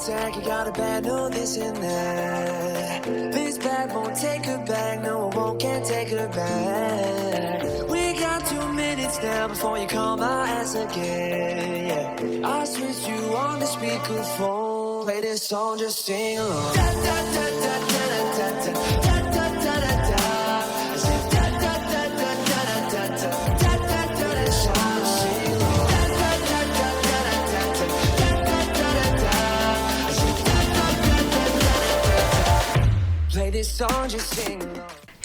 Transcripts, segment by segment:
attack, you got a bad no this and that. This bag won't take her back, no it won't, can't take her back. We got two minutes now before you call my ass again. Yeah. I switched you on the speakerphone, play this song, just sing along. Da, da, da, da, da, da, da, da.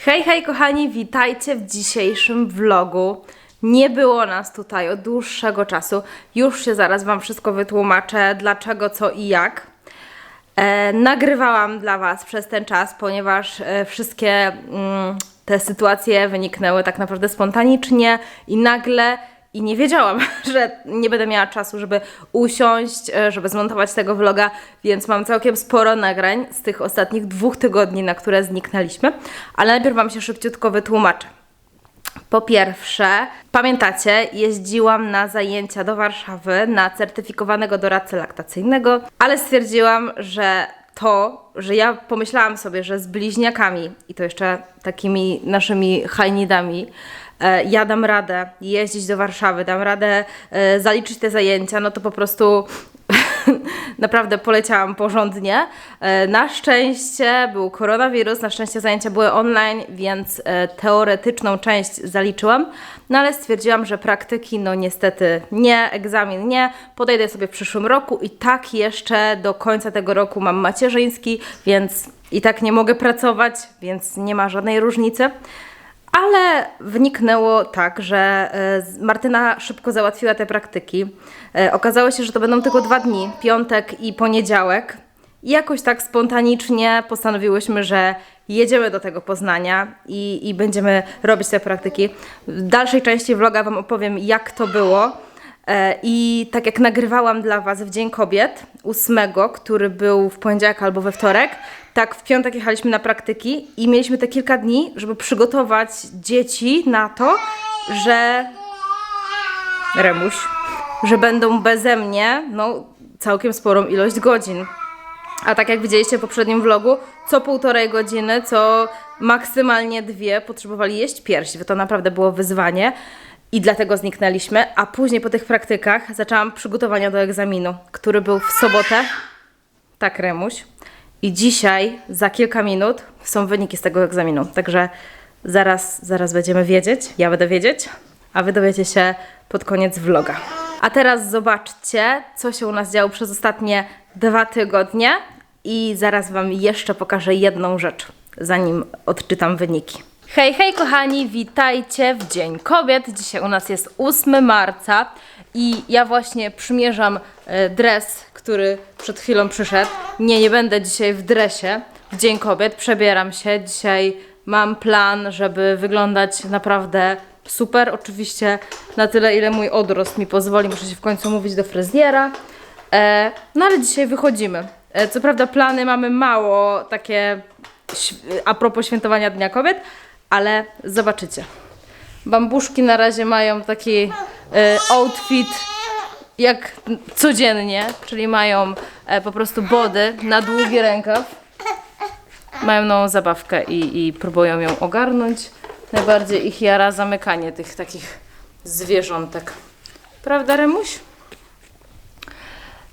Hej, hej kochani, witajcie w dzisiejszym vlogu. Nie było nas tutaj od dłuższego czasu. Już się zaraz Wam wszystko wytłumaczę, dlaczego, co i jak. E, nagrywałam dla Was przez ten czas, ponieważ e, wszystkie mm, te sytuacje wyniknęły tak naprawdę spontanicznie i nagle. I nie wiedziałam, że nie będę miała czasu, żeby usiąść, e, żeby zmontować tego vloga, więc mam całkiem sporo nagrań z tych ostatnich dwóch tygodni, na które zniknęliśmy. Ale najpierw Wam się szybciutko wytłumaczę. Po pierwsze, pamiętacie, jeździłam na zajęcia do Warszawy na certyfikowanego doradcę laktacyjnego, ale stwierdziłam, że to, że ja pomyślałam sobie, że z bliźniakami i to jeszcze takimi naszymi hajnidami, ja dam radę jeździć do Warszawy, dam radę e, zaliczyć te zajęcia, no to po prostu naprawdę poleciałam porządnie. E, Na szczęście był koronawirus, na szczęście zajęcia były online, więc e, teoretyczną część zaliczyłam, no ale stwierdziłam, że praktyki no niestety nie, egzamin nie, podejdę sobie w przyszłym roku i tak jeszcze do końca tego roku mam macierzyński, więc i tak nie mogę pracować, więc nie ma żadnej różnicy. Ale wniknęło tak, że e, Martyna szybko załatwiła te praktyki. E, Okazało się, że to będą tylko dwa dni, piątek i poniedziałek. I jakoś tak spontanicznie postanowiłyśmy, że jedziemy do tego Poznania i, i będziemy robić te praktyki. W dalszej części vloga Wam opowiem, jak to było. E, I tak jak nagrywałam dla Was w Dzień Kobiet, ósmego, który był w poniedziałek albo we wtorek, tak w piątek jechaliśmy na praktyki i mieliśmy te kilka dni, żeby przygotować dzieci na to, że Remuś, że będą beze mnie, no całkiem sporą ilość godzin. A tak jak widzieliście w poprzednim vlogu, co półtorej godziny, co maksymalnie dwie potrzebowali jeść pierś. To naprawdę było wyzwanie i dlatego zniknęliśmy. A później po tych praktykach zaczęłam przygotowania do egzaminu, który był w sobotę. Tak, Remuś. I dzisiaj, za kilka minut, są wyniki z tego egzaminu. Także zaraz, zaraz będziemy wiedzieć. Ja będę wiedzieć, a wy dowiecie się pod koniec vloga. A teraz zobaczcie, co się u nas działo przez ostatnie dwa tygodnie. I zaraz Wam jeszcze pokażę jedną rzecz, zanim odczytam wyniki. Hej, hej kochani, witajcie w Dzień Kobiet. Dzisiaj u nas jest 8 marca i ja właśnie przymierzam e, dres, który przed chwilą przyszedł. Nie, nie będę dzisiaj w dresie w Dzień Kobiet, przebieram się. Dzisiaj mam plan, żeby wyglądać naprawdę super. Oczywiście na tyle, ile mój odrost mi pozwoli. Muszę się w końcu mówić do fryzjera. E, no ale dzisiaj wychodzimy. E, co prawda plany mamy mało, takie a propos świętowania Dnia Kobiet, ale zobaczycie. Bambuszki na razie mają taki e, outfit jak codziennie, czyli mają e, po prostu body na długi rękaw. Mają nową zabawkę i, i próbują ją ogarnąć. Najbardziej ich jara zamykanie tych takich zwierzątek. Prawda, Remuś?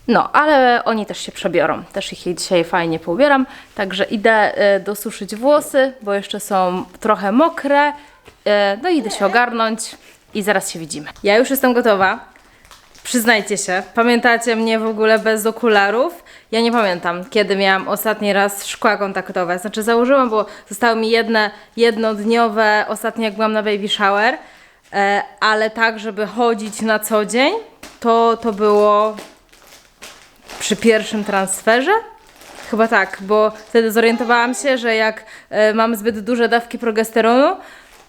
No, ale oni też się przebiorą. Też ich dzisiaj fajnie poubieram. Także idę e, dosuszyć włosy, bo jeszcze są trochę mokre. E, no idę się ogarnąć i zaraz się widzimy. Ja już jestem gotowa. Przyznajcie się, pamiętacie mnie w ogóle bez okularów? Ja nie pamiętam, kiedy miałam ostatni raz szkła kontaktowe. Znaczy założyłam, bo zostały mi jedne jednodniowe, ostatnio jak byłam na baby shower, e, ale tak, żeby chodzić na co dzień, to, to było przy pierwszym transferze? Chyba tak, bo wtedy zorientowałam się, że jak e, mam zbyt duże dawki progesteronu,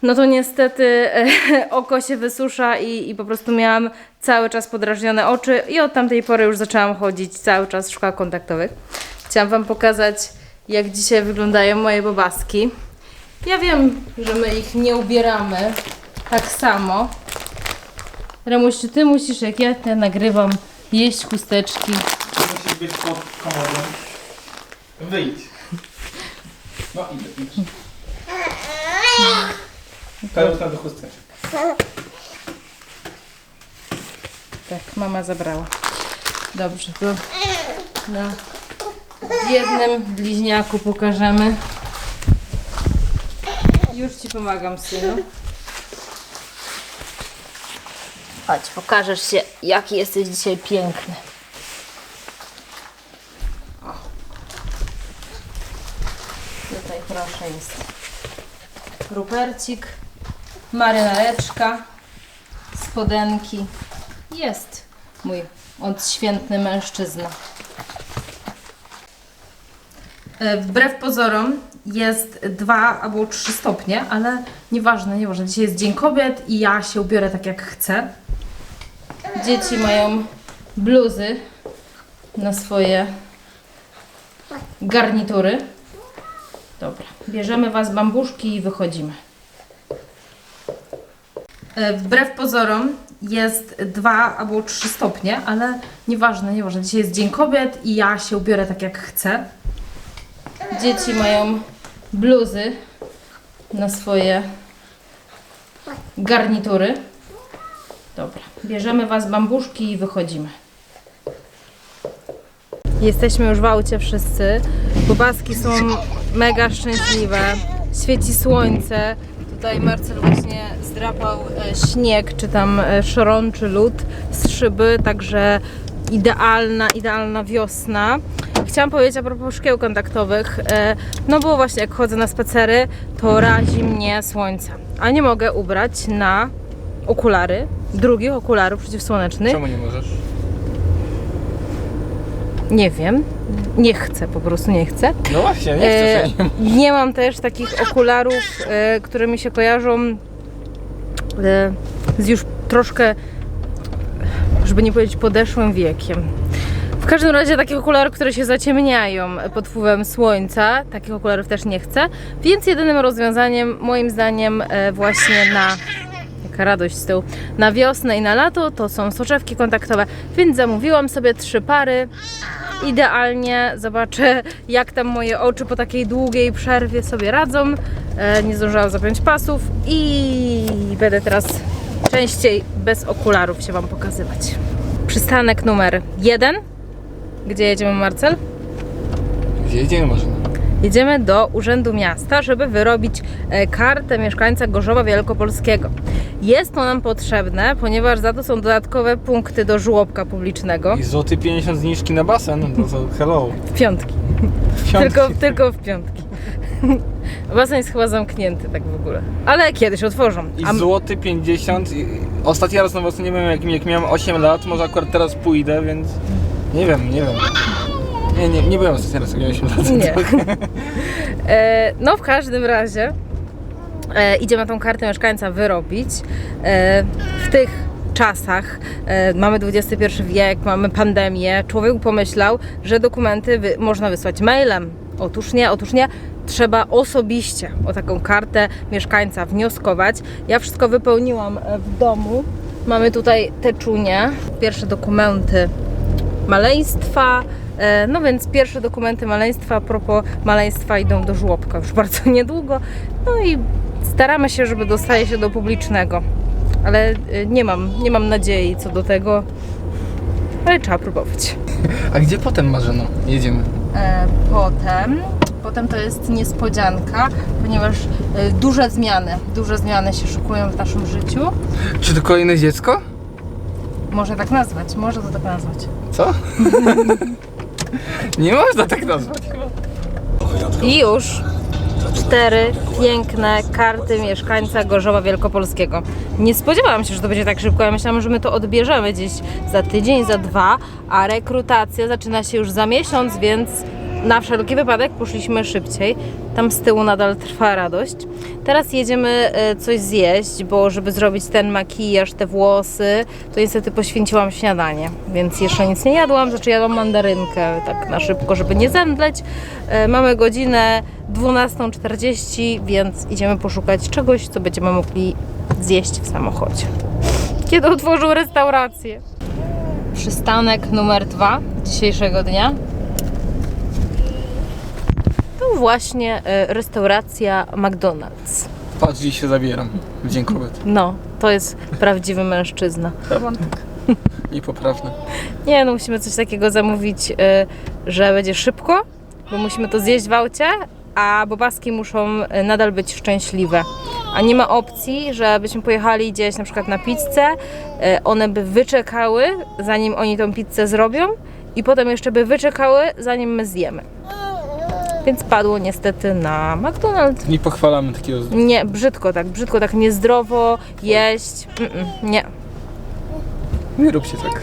no to niestety e, oko się wysusza i, i po prostu miałam cały czas podrażnione oczy i od tamtej pory już zaczęłam chodzić cały czas w szkołach kontaktowych. Chciałam Wam pokazać, jak dzisiaj wyglądają moje bobaski. Ja wiem, że my ich nie ubieramy tak samo. Remuś, czy Ty musisz, jak ja te nagrywam, jeść chusteczki? Być pod komodą. Wyjdź. No idę, idź. Teraz na do chusteczek. Tak, mama zabrała. Dobrze, to na jednym bliźniaku pokażemy. Już ci pomagam, synu. Chodź, pokażesz się, jaki jesteś dzisiaj piękny. O. Proszę jest rupercik, marynareczka, spodenki. Jest mój odświętny mężczyzna. E, Wbrew pozorom jest 2 albo 3 stopnie, ale nieważne, nieważne. Dzisiaj jest Dzień Kobiet i ja się ubiorę tak jak chcę. Dzieci mają bluzy na swoje garnitury. Dobra, bierzemy Was bambuszki i wychodzimy. E, Wbrew pozorom jest 2 albo 3 stopnie, ale nieważne, nieważne. Dzisiaj jest Dzień Kobiet i ja się ubiorę tak jak chcę. Dzieci mają bluzy na swoje garnitury. Dobra, bierzemy Was bambuszki i wychodzimy. Jesteśmy już w aucie wszyscy. Bobaski są mega szczęśliwe. Świeci słońce. Tutaj Marcel właśnie zdrapał e, śnieg, czy tam e, szron, czy lód z szyby, także idealna, idealna wiosna. Chciałam powiedzieć a propos szkieł kontaktowych, e, no bo właśnie jak chodzę na spacery, to razi mnie słońce, a nie mogę ubrać na okulary, drugich okularów przeciwsłonecznych. Czemu nie możesz? Nie wiem, nie chcę, po prostu nie chcę. No właśnie, nie chcesz. E, nie mam też takich okularów, e, które mi się kojarzą e, z już troszkę, żeby nie powiedzieć podeszłym wiekiem. W każdym razie takich okularów, które się zaciemniają pod wpływem słońca, takich okularów też nie chcę, więc jedynym rozwiązaniem moim zdaniem e, właśnie na jaka radość z tyłu, na wiosnę i na lato to są soczewki kontaktowe, więc zamówiłam sobie trzy pary idealnie. Zobaczę, jak tam moje oczy po takiej długiej przerwie sobie radzą. E, nie zdążyłam zapiąć pasów i będę teraz częściej bez okularów się Wam pokazywać. Przystanek numer jeden. Gdzie jedziemy, Marcel? Gdzie jedziemy może? Jedziemy do Urzędu Miasta, żeby wyrobić e, kartę mieszkańca Gorzowa Wielkopolskiego. Jest to nam potrzebne, ponieważ za to są dodatkowe punkty do żłobka publicznego. I złoty 50 zniżki na basen, no to, hello. W piątki. Piątki. Tylko, tylko w piątki. Basen jest chyba zamknięty tak w ogóle. Ale kiedyś otworzą. I A złoty 50. I ostatni raz na basenie byłem jak, jak miałem 8 lat, może akurat teraz pójdę, więc nie wiem, nie wiem. Nie, nie, nie byłem ostatni raz miałem 8 lat. Nie. E, no w każdym razie e, idziemy tą kartę mieszkańca wyrobić. E, w tych czasach e, mamy XXI wiek, mamy pandemię. Człowiek pomyślał, że dokumenty wy, można wysłać mailem. Otóż nie, otóż nie. Trzeba osobiście o taką kartę mieszkańca wnioskować. Ja wszystko wypełniłam e, w domu. Mamy tutaj teczunie, pierwsze dokumenty maleństwa. E, No więc pierwsze dokumenty maleństwa, a propos maleństwa idą do żłobka już bardzo niedługo. No i staramy się, żeby dostaje się do publicznego. Ale e, nie mam, nie mam nadziei co do tego. Ale trzeba próbować. A gdzie potem Marzeno? Jedziemy. E, Potem, potem to jest niespodzianka, ponieważ e, duże zmiany, duże zmiany się szykują w naszym życiu. Czy to kolejne dziecko? Można tak nazwać, można to tak nazwać. Co? nie można tak nazwać. I już cztery piękne karty mieszkańca Gorzowa Wielkopolskiego. Nie spodziewałam się, że to będzie tak szybko. Ja myślałam, że my to odbierzemy gdzieś za tydzień, za dwa, a rekrutacja zaczyna się już za miesiąc, więc na wszelki wypadek poszliśmy szybciej. Tam z tyłu nadal trwa radość. Teraz jedziemy e, coś zjeść, bo żeby zrobić ten makijaż, te włosy, to niestety poświęciłam śniadanie, więc jeszcze nic nie jadłam, znaczy jadłam mandarynkę tak na szybko, żeby nie zemdleć. E, Mamy godzinę 12.40, więc idziemy poszukać czegoś, co będziemy mogli zjeść w samochodzie. Kiedy otworzył restaurację. przystanek numer dwa dzisiejszego dnia. To właśnie e, restauracja McDonald's. Patrz, dziś się zabieram. W dzień kobiet. No, to jest prawdziwy mężczyzna. Romantyk. Niepoprawny. Nie, no musimy coś takiego zamówić, y, że będzie szybko, bo musimy to zjeść w aucie, a bobaski muszą y, nadal być szczęśliwe. A nie ma opcji, żebyśmy pojechali gdzieś na przykład na pizzę, y, one by wyczekały, zanim oni tą pizzę zrobią i potem jeszcze by wyczekały, zanim my zjemy. Więc padło niestety na McDonald's. Nie pochwalamy takiego... Nie, brzydko tak, brzydko tak niezdrowo jeść. Mm-mm, nie. Nie róbcie tak.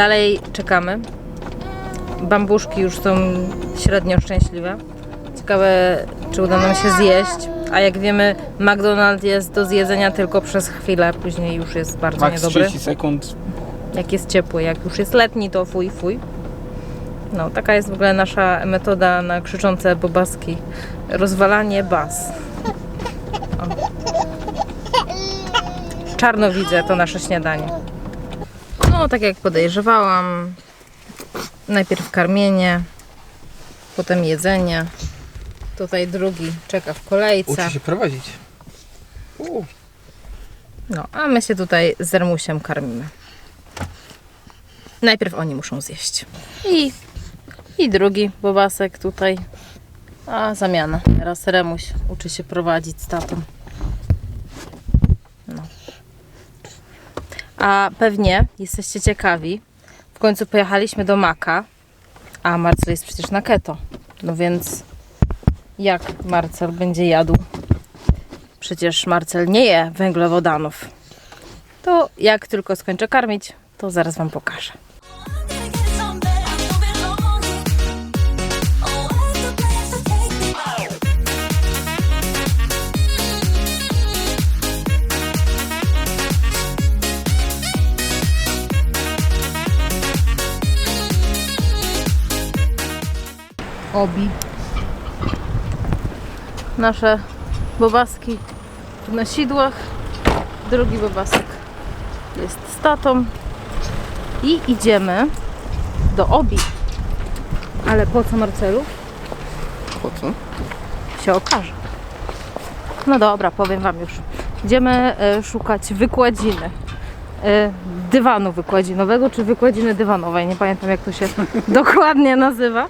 Dalej czekamy. Bambuszki już są średnio szczęśliwe. Ciekawe, czy uda nam się zjeść. A jak wiemy, McDonald's jest do zjedzenia tylko przez chwilę, później już jest bardzo Max niedobry. 30 sekund. Jak jest ciepły, jak już jest letni, to fuj, fuj. No, taka jest w ogóle nasza metoda na krzyczące bobaski. Rozwalanie bas. O. Czarno widzę, to nasze śniadanie. No, tak jak podejrzewałam, najpierw karmienie, potem jedzenie. Tutaj drugi czeka w kolejce. Uczy się prowadzić. U. No, a my się tutaj z Remusiem karmimy. Najpierw oni muszą zjeść. I, i drugi bobasek tutaj. A zamiana. Teraz Remuś uczy się prowadzić z tatą. A pewnie jesteście ciekawi. W końcu pojechaliśmy do Maka, a Marcel jest przecież na keto. No więc jak Marcel będzie jadł? Przecież Marcel nie je węglowodanów. To jak tylko skończę karmić, to zaraz Wam pokażę. Obi. Nasze bobaski w nosidłach. Drugi bobasek jest z tatą. I idziemy do Obi. Ale po co Marcelu? Po co? się okaże. No dobra, powiem Wam już. Idziemy e, szukać wykładziny. E, dywanu wykładzinowego, czy wykładziny dywanowej. Nie pamiętam, jak to się dokładnie nazywa.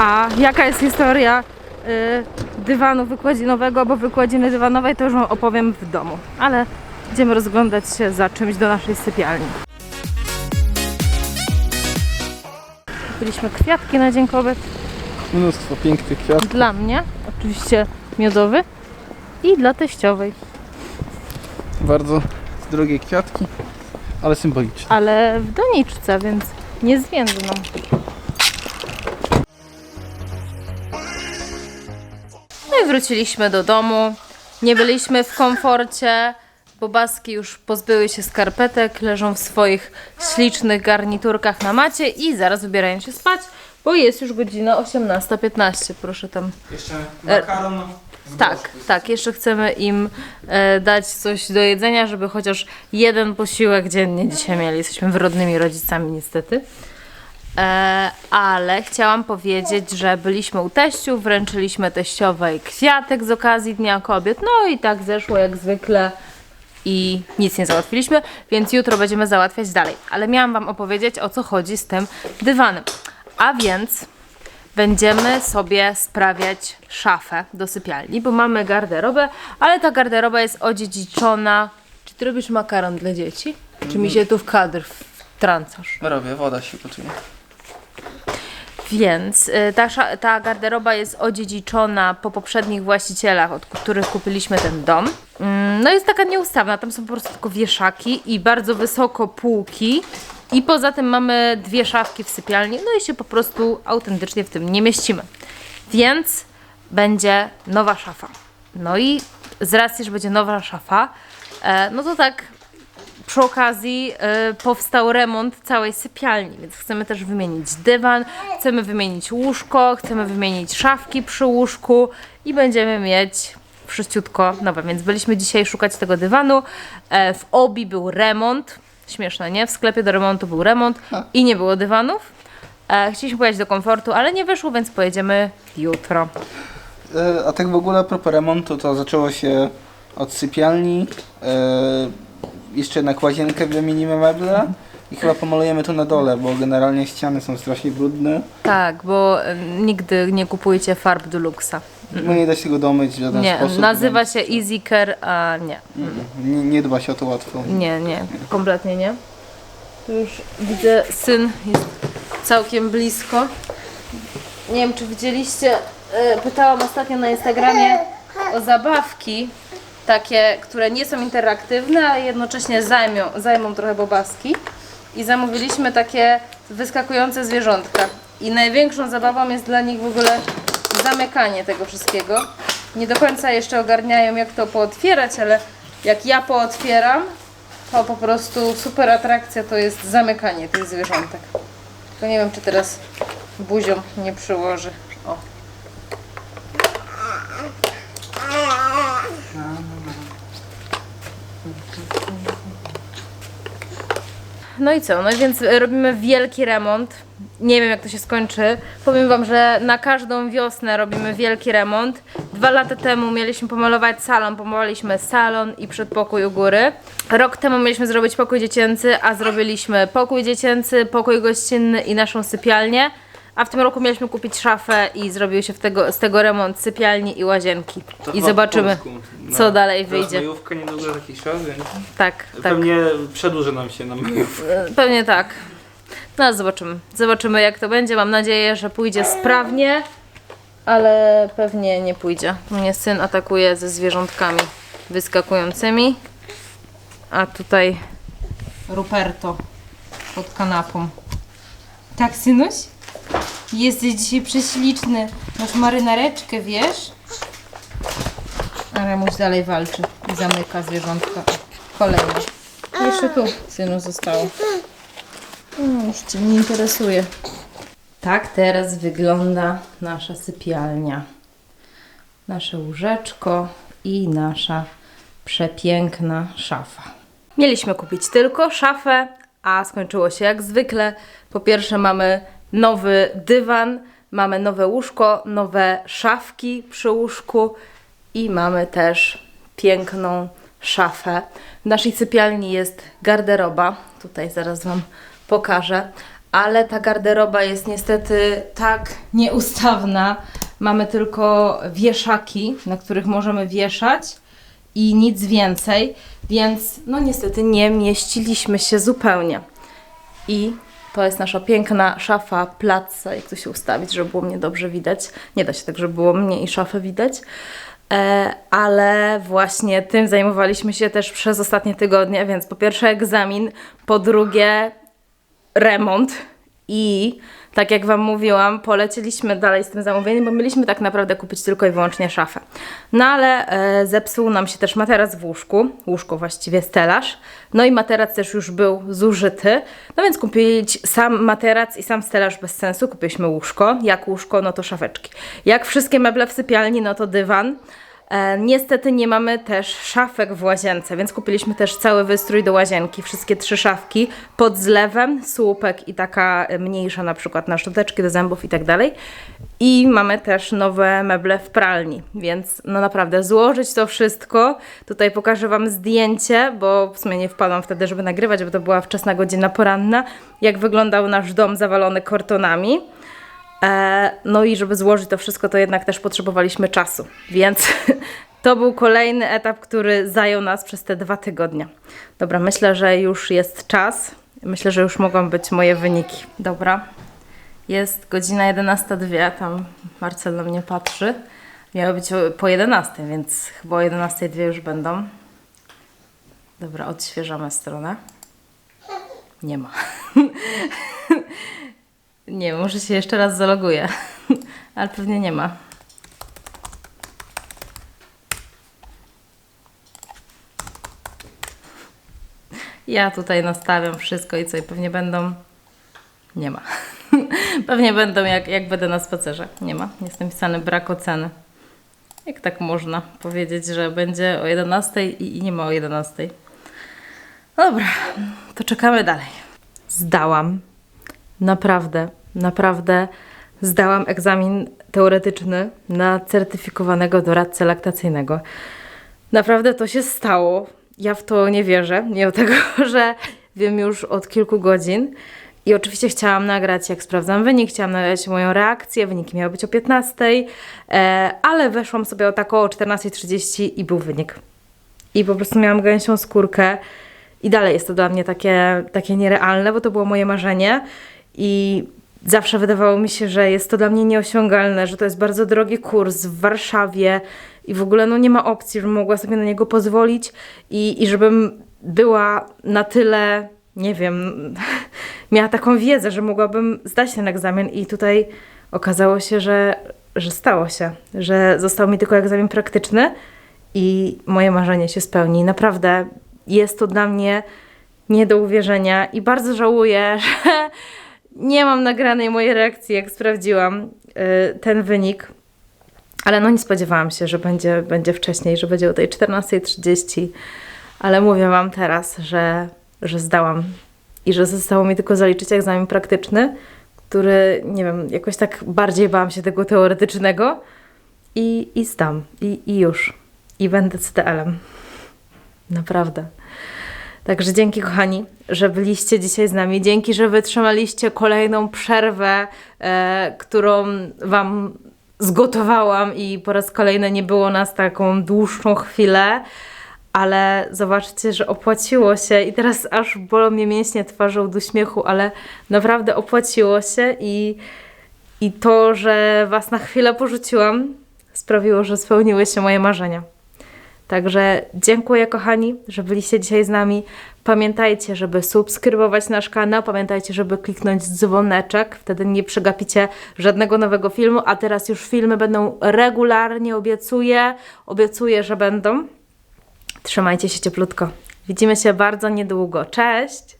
A jaka jest historia e, dywanu wykładzinowego, bo wykładziny dywanowej, to już Wam opowiem w domu. Ale idziemy rozglądać się za czymś do naszej sypialni. Kupiliśmy kwiatki na Dzień Kobiet. Mnóstwo pięknych kwiatów. Dla mnie, oczywiście miodowy i dla teściowej, Bardzo drogie kwiatki, ale symboliczne. ale w doniczce, więc niezwiędną. Wróciliśmy do domu. Nie byliśmy w komforcie. Bobaski już pozbyły się skarpetek, leżą w swoich ślicznych garniturkach na macie i zaraz wybierają się spać, bo jest już godzina 18.15. Proszę tam Jeszcze makaron Tak, tak. Jeszcze chcemy im e, dać coś do jedzenia, żeby chociaż jeden posiłek dziennie dzisiaj mieli. Jesteśmy wyrodnymi rodzicami niestety. E, ale chciałam powiedzieć, że byliśmy u teściu, wręczyliśmy teściowej kwiatek z okazji Dnia Kobiet. No i tak zeszło jak zwykle i nic nie załatwiliśmy, więc jutro będziemy załatwiać dalej. Ale miałam Wam opowiedzieć o co chodzi z tym dywanem. A więc będziemy sobie sprawiać szafę do sypialni, bo mamy garderobę, ale ta garderoba jest odziedziczona. Czy ty robisz makaron dla dzieci? Czy mi się tu w kadr wtrącasz? Robię, woda się gotuje. Więc y, ta, ta garderoba jest odziedziczona po poprzednich właścicielach, od których kupiliśmy ten dom. Mm, No jest taka nieustawna, tam są po prostu tylko wieszaki i bardzo wysoko półki. I poza tym mamy dwie szafki w sypialni, no i się po prostu autentycznie w tym nie mieścimy. Więc będzie nowa szafa. No i z racji, że będzie nowa szafa, e, no to tak przy okazji e, powstał remont całej sypialni, więc chcemy też wymienić dywan, chcemy wymienić łóżko, chcemy wymienić szafki przy łóżku i będziemy mieć wszyściutko nowe, więc byliśmy dzisiaj szukać tego dywanu. E, w Obi był remont, śmieszne, nie? W sklepie do remontu był remont i nie było dywanów. E, chcieliśmy pojechać do komfortu, ale nie wyszło, więc pojedziemy jutro. E, A tak w ogóle a propos remontu, to zaczęło się od sypialni. E, jeszcze jednak łazienkę wymienimy meble i chyba pomalujemy to na dole, bo generalnie ściany są strasznie brudne. Tak, bo nigdy nie kupujcie farb Deluxa. No nie da się tego domyć w żaden Nie, sposób. nazywa się Easy Care, a nie. Nie, nie dba się o to łatwo. Nie, nie, kompletnie nie. Tu już widzę, syn jest całkiem blisko. Nie wiem, czy widzieliście, e, pytałam ostatnio na Instagramie o zabawki, takie, które nie są interaktywne, a jednocześnie zajmą, zajmą trochę bobaski. I zamówiliśmy takie wyskakujące zwierzątka. I największą zabawą jest dla nich w ogóle zamykanie tego wszystkiego. Nie do końca jeszcze ogarniają, jak to pootwierać, ale jak ja pootwieram, to po prostu super atrakcja to jest zamykanie tych zwierzątek. Tylko nie wiem, czy teraz buzią nie przyłoży. O. No i co? No więc robimy wielki remont. Nie wiem jak to się skończy. Powiem Wam, że na każdą wiosnę robimy wielki remont. Dwa lata temu mieliśmy pomalować salon, pomalowaliśmy salon i przedpokój u góry. Rok temu mieliśmy zrobić pokój dziecięcy, a zrobiliśmy pokój dziecięcy, pokój gościnny i naszą sypialnię. A w tym roku mieliśmy kupić szafę i zrobił się w tego, z tego remont sypialni i łazienki. I zobaczymy, co dalej wyjdzie. Majówka niedługo taki czas, więc Tak, tak. pewnie przedłuży nam się na majówkę. E, Pewnie tak. No ale zobaczymy. Zobaczymy jak to będzie. Mam nadzieję, że pójdzie sprawnie, ale pewnie nie pójdzie. Mnie syn atakuje ze zwierzątkami wyskakującymi, a tutaj Ruperto pod kanapą. Tak, synuś? Jesteś dzisiaj prześliczny. Masz marynareczkę, wiesz? A Remuś dalej walczy i zamyka zwierzątka. Kolejne. Jeszcze tu synu zostało. No, już Cię nie interesuje. Tak teraz wygląda nasza sypialnia. Nasze łóżeczko i nasza przepiękna szafa. Mieliśmy kupić tylko szafę, a skończyło się jak zwykle. Po pierwsze mamy nowy dywan, mamy nowe łóżko, nowe szafki przy łóżku i mamy też piękną szafę. W naszej sypialni jest garderoba. Tutaj zaraz Wam pokażę. Ale ta garderoba jest niestety tak nieustawna. Mamy tylko wieszaki, na których możemy wieszać i nic więcej, więc no niestety nie mieściliśmy się zupełnie. I to jest nasza piękna szafa placa, jak to się ustawić, żeby było mnie dobrze widać. Nie da się tak, żeby było mnie i szafę widać. E, ale właśnie tym zajmowaliśmy się też przez ostatnie tygodnie, więc po pierwsze egzamin, po drugie remont i tak jak Wam mówiłam, polecieliśmy dalej z tym zamówieniem, bo mieliśmy tak naprawdę kupić tylko i wyłącznie szafę. No ale e, zepsuł nam się też materac w łóżku, łóżko właściwie stelaż, no i materac też już był zużyty, no więc kupić sam materac i sam stelaż bez sensu, kupiliśmy łóżko, jak łóżko, no to szafeczki. Jak wszystkie meble w sypialni, no to dywan. E, niestety nie mamy też szafek w łazience, więc kupiliśmy też cały wystrój do łazienki. Wszystkie trzy szafki pod zlewem, słupek i taka mniejsza na przykład na szczoteczki do zębów i tak dalej. I mamy też nowe meble w pralni, więc no naprawdę złożyć to wszystko. Tutaj pokażę Wam zdjęcie, bo w sumie nie wpadłam wtedy, żeby nagrywać, bo to była wczesna godzina poranna, jak wyglądał nasz dom zawalony kartonami. E, no i żeby złożyć to wszystko, to jednak też potrzebowaliśmy czasu, więc to był kolejny etap, który zajął nas przez te dwa tygodnie. Dobra, myślę, że już jest czas. Myślę, że już mogą być moje wyniki. Dobra, jest godzina 11.02, tam Marcel na mnie patrzy. Miało być po 11, więc chyba o 11.02 już będą. Dobra, odświeżamy stronę. Nie ma. Nie, może się jeszcze raz zaloguję, ale pewnie nie ma. Ja tutaj nastawiam wszystko i co, i pewnie będą. Nie ma. pewnie będą, jak, jak będę na spacerze. Nie ma. Jest napisany brak oceny. Jak tak można powiedzieć, że będzie o 11 i, i nie ma o 11? Dobra, to czekamy dalej. Zdałam. Naprawdę naprawdę zdałam egzamin teoretyczny na certyfikowanego doradcę laktacyjnego. Naprawdę to się stało. Ja w to nie wierzę, mimo tego, że wiem już od kilku godzin. I oczywiście chciałam nagrać, jak sprawdzam wynik, chciałam nagrać moją reakcję. Wyniki miały być o 15, e, ale weszłam sobie o tak o 14.30 i był wynik. I po prostu miałam gęsią skórkę. I dalej jest to dla mnie takie, takie nierealne, bo to było moje marzenie. I zawsze wydawało mi się, że jest to dla mnie nieosiągalne, że to jest bardzo drogi kurs w Warszawie i w ogóle no, nie ma opcji, żebym mogła sobie na niego pozwolić i, i żebym była na tyle, nie wiem, miała taką wiedzę, że mogłabym zdać ten egzamin i tutaj okazało się, że, że stało się, że został mi tylko egzamin praktyczny i moje marzenie się spełni. Naprawdę jest to dla mnie nie do uwierzenia i bardzo żałuję, że nie mam nagranej mojej reakcji, jak sprawdziłam y, ten wynik. Ale no nie spodziewałam się, że będzie, będzie wcześniej, że będzie o tej 14.30. Ale mówię Wam teraz, że, że zdałam i że zostało mi tylko zaliczyć egzamin praktyczny, który, nie wiem, jakoś tak bardziej bałam się tego teoretycznego i, i zdam. I, I już. I będę CDL-em. Naprawdę. Także dzięki kochani, że byliście dzisiaj z nami. Dzięki, że wytrzymaliście kolejną przerwę, e, którą Wam zgotowałam i po raz kolejny nie było nas taką dłuższą chwilę. Ale zobaczcie, że opłaciło się i teraz aż bolą mnie mięśnie twarzy od uśmiechu, ale naprawdę opłaciło się i, i to, że Was na chwilę porzuciłam, sprawiło, że spełniły się moje marzenia. Także dziękuję kochani, że byliście dzisiaj z nami. Pamiętajcie, żeby subskrybować nasz kanał, pamiętajcie, żeby kliknąć dzwoneczek, wtedy nie przegapicie żadnego nowego filmu, a teraz już filmy będą regularnie, obiecuję, obiecuję, że będą. Trzymajcie się cieplutko. Widzimy się bardzo niedługo. Cześć!